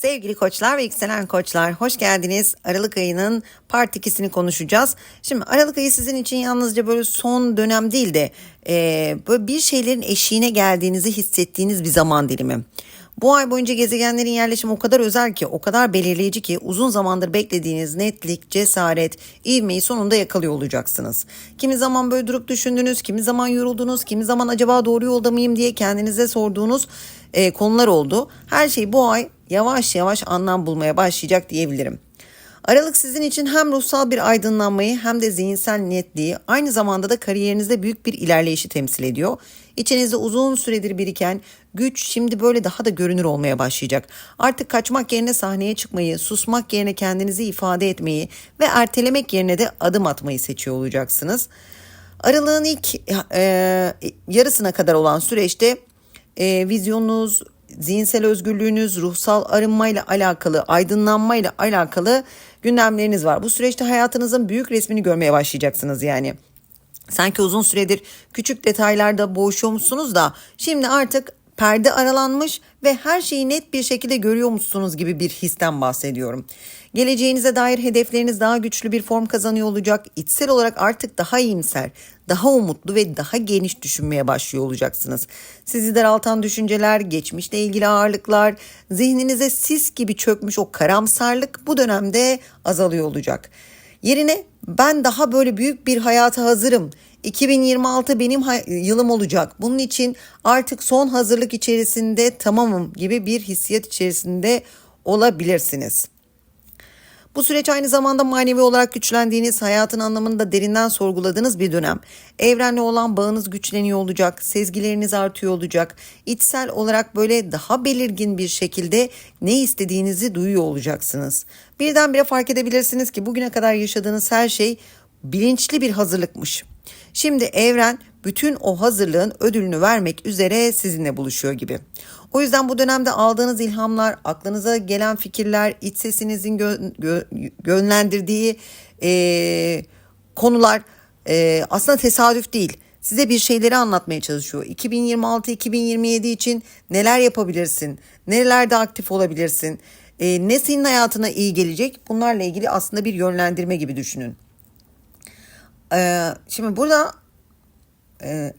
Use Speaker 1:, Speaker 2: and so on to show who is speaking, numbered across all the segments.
Speaker 1: Sevgili koçlar ve yükselen koçlar hoş geldiniz. Aralık ayının part 2'sini konuşacağız. Şimdi Aralık ayı sizin için yalnızca böyle son dönem değil de e, böyle bir şeylerin eşiğine geldiğinizi hissettiğiniz bir zaman dilimi. Bu ay boyunca gezegenlerin yerleşimi o kadar özel ki, o kadar belirleyici ki uzun zamandır beklediğiniz netlik, cesaret, ivmeyi sonunda yakalıyor olacaksınız. Kimi zaman böyle durup düşündünüz, kimi zaman yoruldunuz, kimi zaman acaba doğru yolda mıyım diye kendinize sorduğunuz e, konular oldu. Her şey bu ay yavaş yavaş anlam bulmaya başlayacak diyebilirim. Aralık sizin için hem ruhsal bir aydınlanmayı hem de zihinsel netliği aynı zamanda da kariyerinizde büyük bir ilerleyişi temsil ediyor. İçinizde uzun süredir biriken güç şimdi böyle daha da görünür olmaya başlayacak. Artık kaçmak yerine sahneye çıkmayı, susmak yerine kendinizi ifade etmeyi ve ertelemek yerine de adım atmayı seçiyor olacaksınız. Aralığın ilk e, yarısına kadar olan süreçte e, vizyonunuz, zihinsel özgürlüğünüz, ruhsal arınmayla alakalı, aydınlanmayla alakalı gündemleriniz var. Bu süreçte hayatınızın büyük resmini görmeye başlayacaksınız yani. Sanki uzun süredir küçük detaylarda boğuşuyormuşsunuz da şimdi artık perde aralanmış ve her şeyi net bir şekilde görüyormuşsunuz gibi bir histen bahsediyorum. Geleceğinize dair hedefleriniz daha güçlü bir form kazanıyor olacak. İçsel olarak artık daha iyimser, daha umutlu ve daha geniş düşünmeye başlıyor olacaksınız. Sizi daraltan düşünceler, geçmişle ilgili ağırlıklar, zihninize sis gibi çökmüş o karamsarlık bu dönemde azalıyor olacak. Yerine ben daha böyle büyük bir hayata hazırım. 2026 benim yılım olacak. Bunun için artık son hazırlık içerisinde tamamım gibi bir hissiyat içerisinde olabilirsiniz. Bu süreç aynı zamanda manevi olarak güçlendiğiniz, hayatın anlamını da derinden sorguladığınız bir dönem. Evrenle olan bağınız güçleniyor olacak, sezgileriniz artıyor olacak. İçsel olarak böyle daha belirgin bir şekilde ne istediğinizi duyuyor olacaksınız. Birdenbire fark edebilirsiniz ki bugüne kadar yaşadığınız her şey bilinçli bir hazırlıkmış. Şimdi evren bütün o hazırlığın ödülünü vermek üzere sizinle buluşuyor gibi. O yüzden bu dönemde aldığınız ilhamlar, aklınıza gelen fikirler, iç sesinizin gö- gö- yönlendirdiği e, konular e, aslında tesadüf değil. Size bir şeyleri anlatmaya çalışıyor. 2026-2027 için neler yapabilirsin? Nelerde aktif olabilirsin? E, ne senin hayatına iyi gelecek? Bunlarla ilgili aslında bir yönlendirme gibi düşünün. E, şimdi burada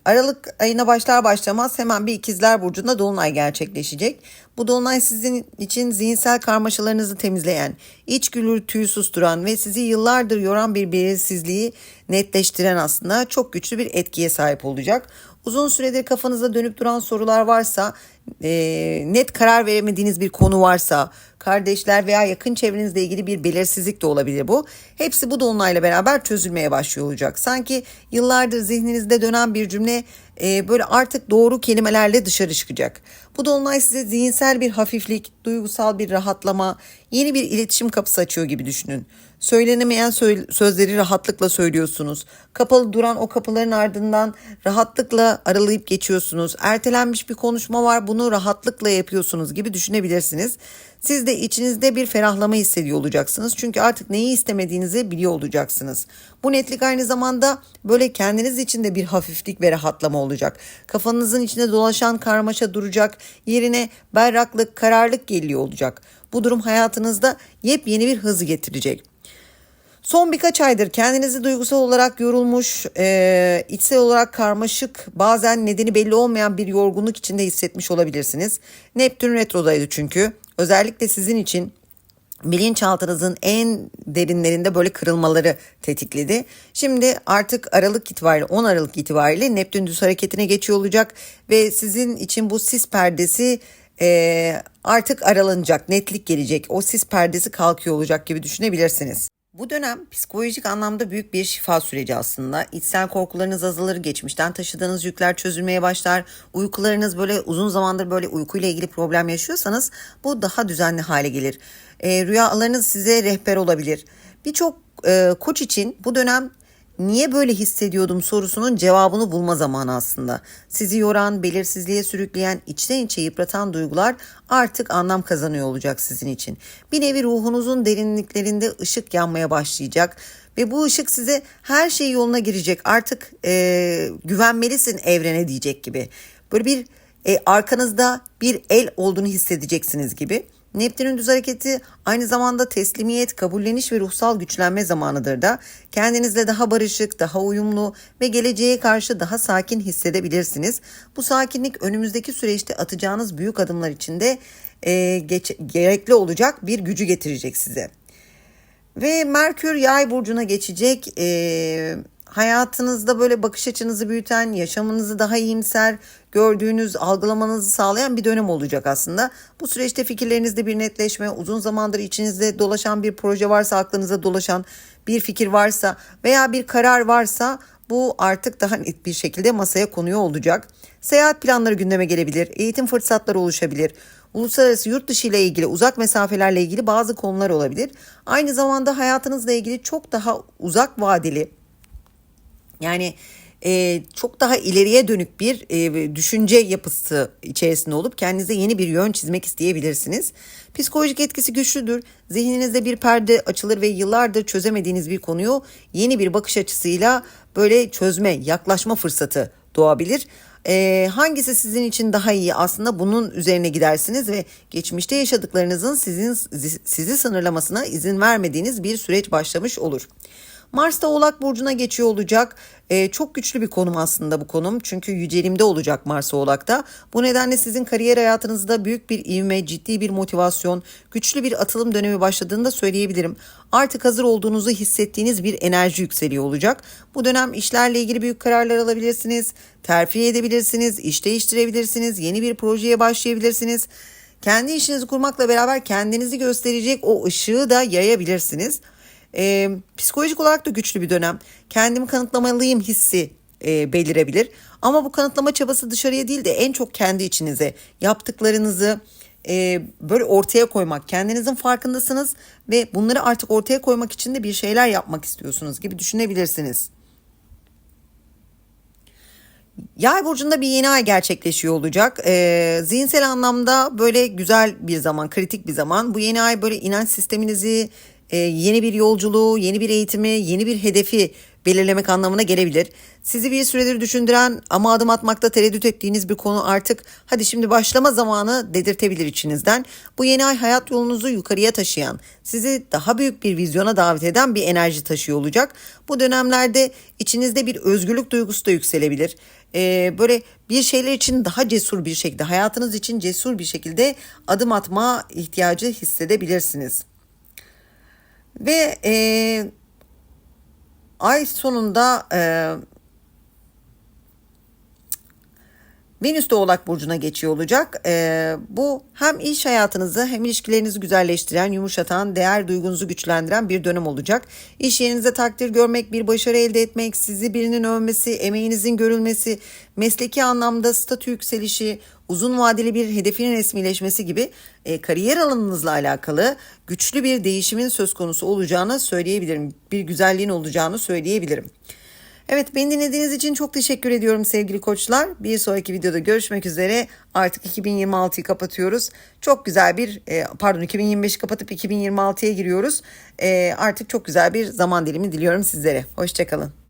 Speaker 1: Aralık ayına başlar başlamaz hemen bir ikizler burcunda dolunay gerçekleşecek. Bu dolunay sizin için zihinsel karmaşalarınızı temizleyen, iç gürültüyü susturan ve sizi yıllardır yoran bir belirsizliği netleştiren aslında çok güçlü bir etkiye sahip olacak. Uzun süredir kafanızda dönüp duran sorular varsa, e, net karar veremediğiniz bir konu varsa, kardeşler veya yakın çevrenizle ilgili bir belirsizlik de olabilir bu. Hepsi bu dolunayla beraber çözülmeye başlıyor olacak. Sanki yıllardır zihninizde dönen bir cümle e, böyle artık doğru kelimelerle dışarı çıkacak. Bu dolunay size zihinsel bir hafiflik, duygusal bir rahatlama, yeni bir iletişim kapısı açıyor gibi düşünün. Söylenemeyen sözleri rahatlıkla söylüyorsunuz. Kapalı duran o kapıların ardından rahatlıkla aralayıp geçiyorsunuz. Ertelenmiş bir konuşma var bunu rahatlıkla yapıyorsunuz gibi düşünebilirsiniz. Siz de içinizde bir ferahlama hissediyor olacaksınız. Çünkü artık neyi istemediğinizi biliyor olacaksınız. Bu netlik aynı zamanda böyle kendiniz için de bir hafiflik ve rahatlama olacak. Kafanızın içinde dolaşan karmaşa duracak. Yerine berraklık, kararlılık geliyor olacak. Bu durum hayatınızda yepyeni bir hızı getirecek. Son birkaç aydır kendinizi duygusal olarak yorulmuş, e, içsel olarak karmaşık, bazen nedeni belli olmayan bir yorgunluk içinde hissetmiş olabilirsiniz. Neptün retrodaydı çünkü. Özellikle sizin için bilinçaltınızın en derinlerinde böyle kırılmaları tetikledi. Şimdi artık Aralık itibariyle 10 Aralık itibariyle Neptün düz hareketine geçiyor olacak ve sizin için bu sis perdesi e, artık aralanacak, netlik gelecek. O sis perdesi kalkıyor olacak gibi düşünebilirsiniz. Bu dönem psikolojik anlamda büyük bir şifa süreci aslında. İçsel korkularınız azalır, geçmişten taşıdığınız yükler çözülmeye başlar. Uykularınız böyle uzun zamandır böyle uykuyla ilgili problem yaşıyorsanız bu daha düzenli hale gelir. E, rüyalarınız size rehber olabilir. Birçok e, koç için bu dönem niye böyle hissediyordum sorusunun cevabını bulma zamanı aslında. Sizi yoran, belirsizliğe sürükleyen, içten içe yıpratan duygular artık anlam kazanıyor olacak sizin için. Bir nevi ruhunuzun derinliklerinde ışık yanmaya başlayacak ve bu ışık size her şey yoluna girecek. Artık e, güvenmelisin evrene diyecek gibi. Böyle bir e, arkanızda bir el olduğunu hissedeceksiniz gibi. Neptün'ün düz hareketi aynı zamanda teslimiyet, kabulleniş ve ruhsal güçlenme zamanıdır da kendinizle daha barışık, daha uyumlu ve geleceğe karşı daha sakin hissedebilirsiniz. Bu sakinlik önümüzdeki süreçte atacağınız büyük adımlar içinde e, geç, gerekli olacak bir gücü getirecek size. Ve Merkür yay burcuna geçecek. Ee, hayatınızda böyle bakış açınızı büyüten, yaşamınızı daha iyimser gördüğünüz, algılamanızı sağlayan bir dönem olacak aslında. Bu süreçte fikirlerinizde bir netleşme, uzun zamandır içinizde dolaşan bir proje varsa, aklınıza dolaşan bir fikir varsa veya bir karar varsa bu artık daha net bir şekilde masaya konuyor olacak. Seyahat planları gündeme gelebilir, eğitim fırsatları oluşabilir. Uluslararası yurt dışı ile ilgili uzak mesafelerle ilgili bazı konular olabilir. Aynı zamanda hayatınızla ilgili çok daha uzak vadeli yani e, çok daha ileriye dönük bir e, düşünce yapısı içerisinde olup kendinize yeni bir yön çizmek isteyebilirsiniz. Psikolojik etkisi güçlüdür. Zihninizde bir perde açılır ve yıllardır çözemediğiniz bir konuyu yeni bir bakış açısıyla böyle çözme, yaklaşma fırsatı doğabilir. E, hangisi sizin için daha iyi aslında bunun üzerine gidersiniz ve geçmişte yaşadıklarınızın sizin sizi sınırlamasına izin vermediğiniz bir süreç başlamış olur. Mars Oğlak Burcu'na geçiyor olacak. Ee, çok güçlü bir konum aslında bu konum. Çünkü yücelimde olacak Mars Oğlak'ta. Bu nedenle sizin kariyer hayatınızda büyük bir ivme, ciddi bir motivasyon, güçlü bir atılım dönemi başladığını da söyleyebilirim. Artık hazır olduğunuzu hissettiğiniz bir enerji yükseliyor olacak. Bu dönem işlerle ilgili büyük kararlar alabilirsiniz. Terfi edebilirsiniz, iş değiştirebilirsiniz, yeni bir projeye başlayabilirsiniz. Kendi işinizi kurmakla beraber kendinizi gösterecek o ışığı da yayabilirsiniz. E, psikolojik olarak da güçlü bir dönem. Kendimi kanıtlamalıyım hissi e, belirebilir. Ama bu kanıtlama çabası dışarıya değil de en çok kendi içinize yaptıklarınızı e, böyle ortaya koymak. Kendinizin farkındasınız ve bunları artık ortaya koymak için de bir şeyler yapmak istiyorsunuz gibi düşünebilirsiniz. Yay burcunda bir yeni ay gerçekleşiyor olacak. Ee, zihinsel anlamda böyle güzel bir zaman, kritik bir zaman. Bu yeni ay böyle inanç sisteminizi, e, yeni bir yolculuğu, yeni bir eğitimi, yeni bir hedefi belirlemek anlamına gelebilir. Sizi bir süredir düşündüren ama adım atmakta tereddüt ettiğiniz bir konu artık hadi şimdi başlama zamanı dedirtebilir içinizden. Bu yeni ay hayat yolunuzu yukarıya taşıyan, sizi daha büyük bir vizyona davet eden bir enerji taşıyor olacak. Bu dönemlerde içinizde bir özgürlük duygusu da yükselebilir. Ee, böyle bir şeyler için daha cesur bir şekilde, hayatınız için cesur bir şekilde adım atma ihtiyacı hissedebilirsiniz. Ve e, ay sonunda e, Venüs de Oğlak Burcu'na geçiyor olacak. Ee, bu hem iş hayatınızı hem ilişkilerinizi güzelleştiren, yumuşatan, değer duygunuzu güçlendiren bir dönem olacak. İş yerinizde takdir görmek, bir başarı elde etmek, sizi birinin övmesi, emeğinizin görülmesi, mesleki anlamda statü yükselişi, uzun vadeli bir hedefinin resmileşmesi gibi e, kariyer alanınızla alakalı güçlü bir değişimin söz konusu olacağını söyleyebilirim. Bir güzelliğin olacağını söyleyebilirim. Evet beni dinlediğiniz için çok teşekkür ediyorum sevgili koçlar. Bir sonraki videoda görüşmek üzere. Artık 2026'yı kapatıyoruz. Çok güzel bir e, pardon 2025'i kapatıp 2026'ya giriyoruz. E, artık çok güzel bir zaman dilimi diliyorum sizlere. Hoşçakalın.